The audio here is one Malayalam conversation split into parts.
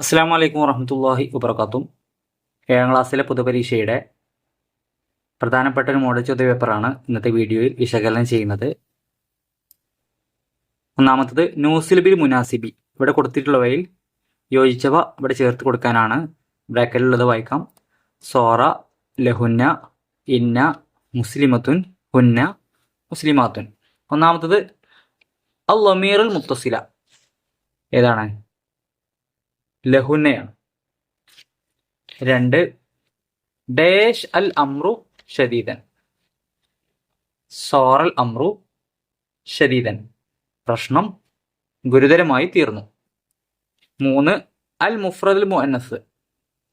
അസ്സാം വലൈക്കും വറഹമത്തല്ലാഹി വബർക്കാത്തും ഏഴാം ക്ലാസ്സിലെ പൊതുപരീക്ഷയുടെ പ്രധാനപ്പെട്ട ഒരു മോഡൽ ചോദ്യ പേപ്പറാണ് ഇന്നത്തെ വീഡിയോയിൽ വിശകലനം ചെയ്യുന്നത്. ഒന്നാമത്തത് നൂസിലിബിൽ മുനാസിബി. ഇവിടെ കൊടുത്തിട്ടുള്ളവയിൽ യോജിച്ചവ ഇവിടെ ചേർത്ത് കൊടുക്കാനാണ്. ബ്രാക്കറ്റിലുള്ളത് വായിക്കാം. സോറ ലഹുന്ന ഇന്ന മുസ്ലിമത്തുൻ ഹുന്ന മുസ്ലിമാത്തുൻ. ഒന്നാമത്തത് അൽ ലമീറുൽ മുത്തസില. ഏതാണ്? ലഹുന്നയാണ് രണ്ട് ഡേഷ് അൽ അമ്രു ഷദീദൻ സോറൽ അമ്രു ഷദീദൻ പ്രശ്നം ഗുരുതരമായി തീർന്നു. മൂന്ന് അൽ മുഫ്രദുൽ മുഅന്നസ്.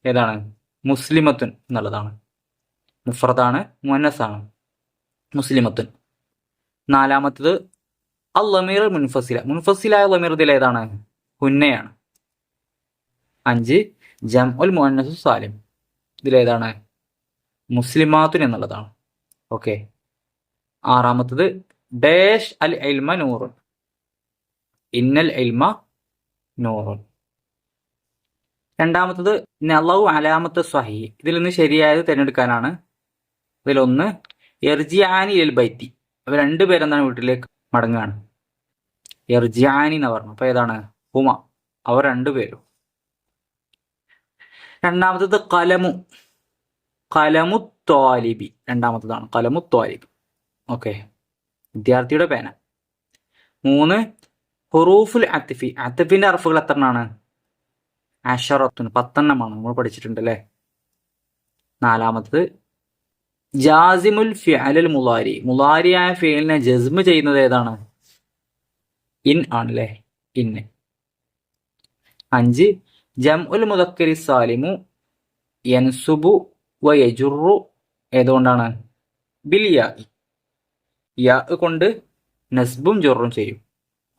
ഏതാണ്? മുസ്ലിമത്തുൻ എന്നുള്ളതാണ്. മുഫ്രദാണ് മുഅന്നസാണ്. മുസ്ലിമത്തുൻ. നാലാമത്തത് അൽ ലമീർ മുൻഫസില. മുൻഫസിലായ ലമീർ ഇതിൽ ഏതാണ്? ഹുന്നയാണ്. അഞ്ച് ജം ഉൽ മുഹന്നസു സാലിം. ഇതിലേതാണ്. മുസ്ലിമാത്തുൻ എന്നുള്ളതാണ്. ഓക്കെ. ആറാമത്തത് ഡേഷ് അൽ എൽമ നൂറുൻ. ഇന്നൽ എൽമ നൂറുൻ. രണ്ടാമത്തത് നലവ് അലാമത്ത് സ്വഹി. ഇതിൽ നിന്ന് ശരിയായത് തിരഞ്ഞെടുക്കാനാണ്. ഇതിലൊന്ന് എർജിയാനി എൽ ബൈത്തി. അവർ രണ്ടുപേരെന്താണ് വീട്ടിലേക്ക് മടങ്ങുകയാണ്. എർജിയാനി എന്ന് പറഞ്ഞു. അപ്പൊ ഏതാണ്? ഹുമ അവർ രണ്ടുപേരും രണ്ടാമത്തത് കലമു. കലമു ത്വാലിബി രണ്ടാമത്തതാണ് കലമു ത്വാലിബി ഓക്കെ. വിദ്യാർത്ഥിയുടെ പേന. മൂന്ന് ഹുറൂഫുൽ അത്തിഫി അത്തിഫിന്റെ അറഫുകൾ എത്ര എണ്ണമാണ് അഷറത്തുൻ. പത്തെണ്ണമാണ്. നമ്മൾ പഠിച്ചിട്ടുണ്ട് അല്ലേ? നാലാമത്തത് ജാസിമുൽ ഫിഅലുൽ മുലാരി മുലാരിയായ ഫിയലിനെ ജസ്മ് ചെയ്യുന്നത് ഏതാണ്? ഇൻ ആണല്ലേ ഇൻ. അഞ്ച് ജം ഉൽ മുദക്കരി സാലിമു യൻസുബു വ യജുറു ഏതുകൊണ്ടാണ്? ബിലിയാ യാ. യാ കൊണ്ട് നസ്ബും ജുറും ചെയ്യും.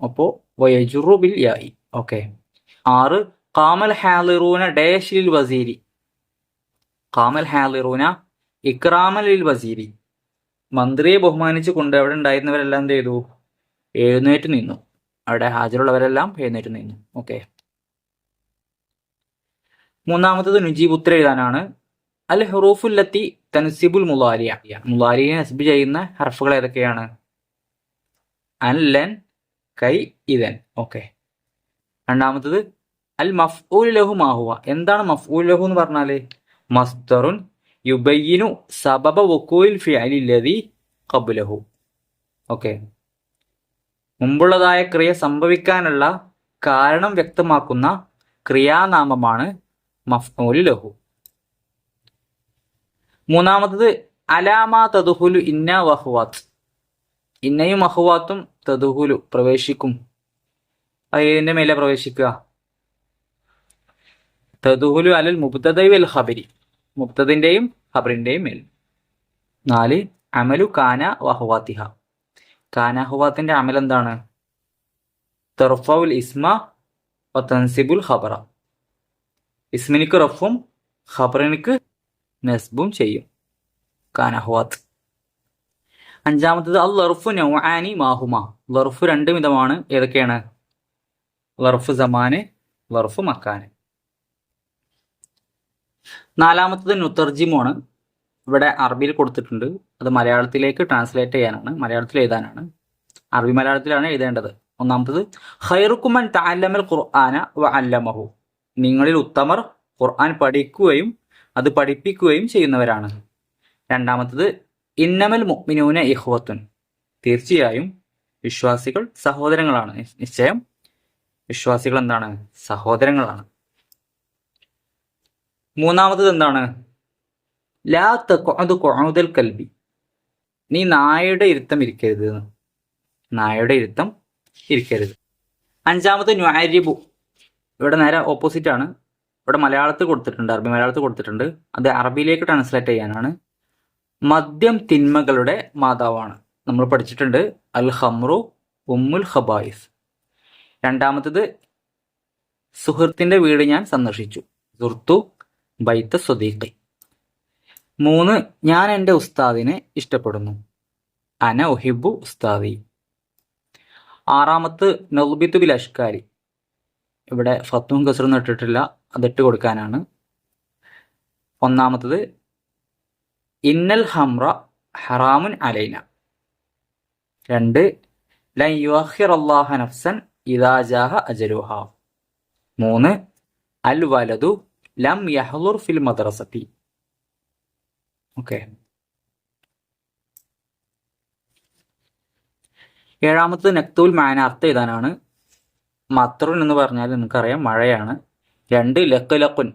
അപ്പോൾ വയജുറു ബിൽ യായി ഓക്കെ. ആറ് കാമൽ ഹാലിറൂന ഡേഷിൽ വസീരി. കാമൽ ഹാലിറൂന ഇക്രാമലിൽ വസീരി. മന്ത്രിയെ ബഹുമാനിച്ച് കൊണ്ട് അവിടെ ഉണ്ടായിരുന്നവരെല്ലാം എന്ത് ചെയ്തു? എഴുന്നേറ്റ് നിന്നു. അവിടെ ഹാജരുള്ളവരെല്ലാം എഴുന്നേറ്റ് നിന്നു. ഓക്കെ. മൂന്നാമത്തത് നുജീബ് ഉത്തര എഴുതാനാണ്. അൽ ഹുറൂഫുല്ലത്തി തൻസിബുൽ മുലാരിയ മുലാരിയെ നസ്ബ് ചെയ്യുന്ന ഹർഫുകൾ ഏതൊക്കെയാണ്? അൻ ലൻ കൈ ഇതൻ. ഓക്കെ. രണ്ടാമത്തത് അൽ മഫ്ഊൽ ലഹു മാഹുവ എന്താണ് മഫ്ഊൽ ലഹു എന്ന് പറഞ്ഞാൽ? മസ്തറുൻ യുബയ്യിനു സബബ വക്കൂൽ ഫിഅലി ലദി ഖബ്ലഹു. ഓക്കെ. മുമ്പുള്ളതായ ക്രിയ സംഭവിക്കാനുള്ള കാരണം വ്യക്തമാക്കുന്ന ക്രിയാനാമമാണ് മഫ്ഊലു ലഹു. മൂന്നാമത്തത് അലാമ തദുഹുലു ഇന്ന വഹുവാത്ത്. ഇന്നയും അഹുവാത്തും തദുഹുലു പ്രവേശിക്കും. അത് മേലെ പ്രവേശിക്കുക. തദുഹുലു അലൽ മുബ്തദൈവൽ ഹബരി മുബ്തദിന്റെയും ഹബറിന്റെയും മേൽ. നാല് അമലു കാന വഹുവാത്തിഹ. കാന ഹുവാത്തിന്റെ അമൽ എന്താണ് തെർഫുൽ ഇസ്മ തൻസിബുൽ ഖബറ. ഇസ്മിനിക്ക് റഫും ഖബറിനിക്ക് നസ്ബും ചെയ്യും. കാനഹുവാത്ത് അഞ്ചാമത്തത് അൽ ലർഫു നൗആനി മാഹുമ. ലർഫു രണ്ട് വിധമാണ്. ഏതൊക്കെയാണ്? ലർഫു സമാന് ലർഫു മക്കാന്. നാലാമത്തത് നുത്തർജിമാണ് ഇവിടെ അറബിയിൽ കൊടുത്തിട്ടുണ്ട്. അത് മലയാളത്തിലേക്ക് ട്രാൻസ്ലേറ്റ് ചെയ്യാനാണ്. മലയാളത്തിൽ എഴുതാനാണ്. അറബി മലയാളത്തിലാണ് എഴുതേണ്ടത്. ഒന്നാമത്തത് ഖൈറുക്കുമൻ താലമൽ ഖുർആന വ അല്ലമഹു. നിങ്ങളിൽ ഉത്തമർ ഖുർആൻ പഠിക്കുകയും അത് പഠിപ്പിക്കുകയും ചെയ്യുന്നവരാണ്. രണ്ടാമത്തത് ഇന്നമൽ മുഅ്മിനൂന ഇഹ്വത്തുൻ. തീർച്ചയായും വിശ്വാസികൾ സഹോദരങ്ങളാണ്. നിശ്ചയം വിശ്വാസികൾ എന്താണ്? സഹോദരങ്ങളാണ്. മൂന്നാമത്തത് എന്താണ്? ലാ തഖഅദു ഖുഉദൽ കൽബി. നീ നായയുടെ ഇരുത്തം ഇരിക്കരുത്. നായയുടെ ഇരുത്തം ഇരിക്കരുത്. അഞ്ചാമത് ന്വാരിബു ഇവിടെ നേരെ ഓപ്പോസിറ്റ് ആണ്. ഇവിടെ മലയാളത്തിൽ കൊടുത്തിട്ടുണ്ട് അറബി മലയാളത്തിൽ കൊടുത്തിട്ടുണ്ട്. അത് അറബിയിലേക്ക് ട്രാൻസ്ലേറ്റ് ചെയ്യാനാണ്. മദ്യം തിന്മകളുടെ മാതാവാണ്. നമ്മൾ പഠിച്ചിട്ടുണ്ട് അൽ ഹമ്രു ഉമ്മുൽ ഹബായിസ് രണ്ടാമത്തത് സുഹൃത്തിന്റെ വീട് ഞാൻ സന്ദർശിച്ചു. സുഹൃത്തു ബൈത്ത സ്വദീഖി. മൂന്ന് ഞാൻ എന്റെ ഉസ്താദിനെ ഇഷ്ടപ്പെടുന്നു. അന ഒഹിബു ഉസ്താദി. ആറാമത്ത് നൗബിത്തു ബിൽ അഷ്കാരി. ഇവിടെ ഫത്തും കസറും ഇട്ടിട്ടില്ല. അതിട്ട് കൊടുക്കാനാണ്. ഒന്നാമത്തത് ഇന്നൽ ഹംറ ഹറാമുൻ അലൈന. രണ്ട് ലൈ നഫ്സൻ ഇദാജാഹ അജലുഹ. മൂന്ന് അൽ വലതു ലം യഹ്ലുർ ഫിൽ മദ്രസത്തി. ഓക്കെ. ഏഴാമത്തത് നക്തുൽ മാന അർത്ഥം എഴുതാനാണ്. മത്രുൻ എന്ന് പറഞ്ഞാൽ നിങ്ങൾക്കറിയാം മഴയാണ്. രണ്ട് ലക്ക് ലക്കുൻ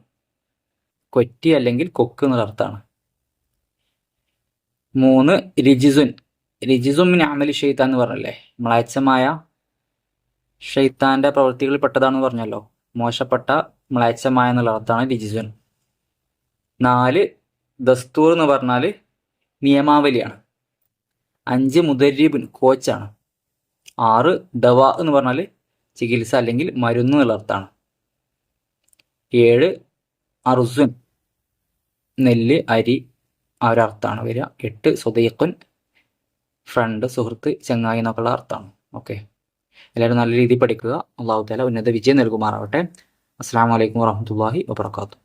കൊറ്റി അല്ലെങ്കിൽ കൊക്ക് എന്നുള്ള അർത്ഥമാണ്. മൂന്ന് റിജിസുൻ. റിജിസും അമലി ഷെയ്ത്താൻ എന്ന് പറഞ്ഞല്ലേ? മ്ലാച്ചമായ ഷെയ്ത്താന്റെ പ്രവൃത്തികളിൽ പെട്ടതാണെന്ന് പറഞ്ഞല്ലോ. മോശപ്പെട്ട മ്ലാച്ചമായ എന്നുള്ള അർത്ഥമാണ് റിജിസുൻ. നാല് ദസ്തൂർ എന്ന് പറഞ്ഞാൽ നിയമാവലിയാണ്. അഞ്ച് മുദരീബുൻ കോച്ചാണ്. ആറ് ദവ എന്ന് പറഞ്ഞാൽ ചികിത്സ അല്ലെങ്കിൽ മരുന്ന് നിലർത്താണ് ഏഴ് അർസുൻ നെല്ല് അരി ആ വരിക. എട്ട് സുദീഖുൻ ഫ്രണ്ട് സുഹൃത്ത് ചങ്ങായി എന്നൊക്കെയുള്ള അർത്ഥമാണ്. ഓക്കെ. എല്ലാവരും നല്ല രീതിയിൽ പഠിക്കുക. അള്ളാഹു താല ഉന്നത വിജയം നൽകുമാറാവട്ടെ. അസ്സാം വലൈക്കും വാഹമത്തല്ലാഹി വാബർക്കാത്തു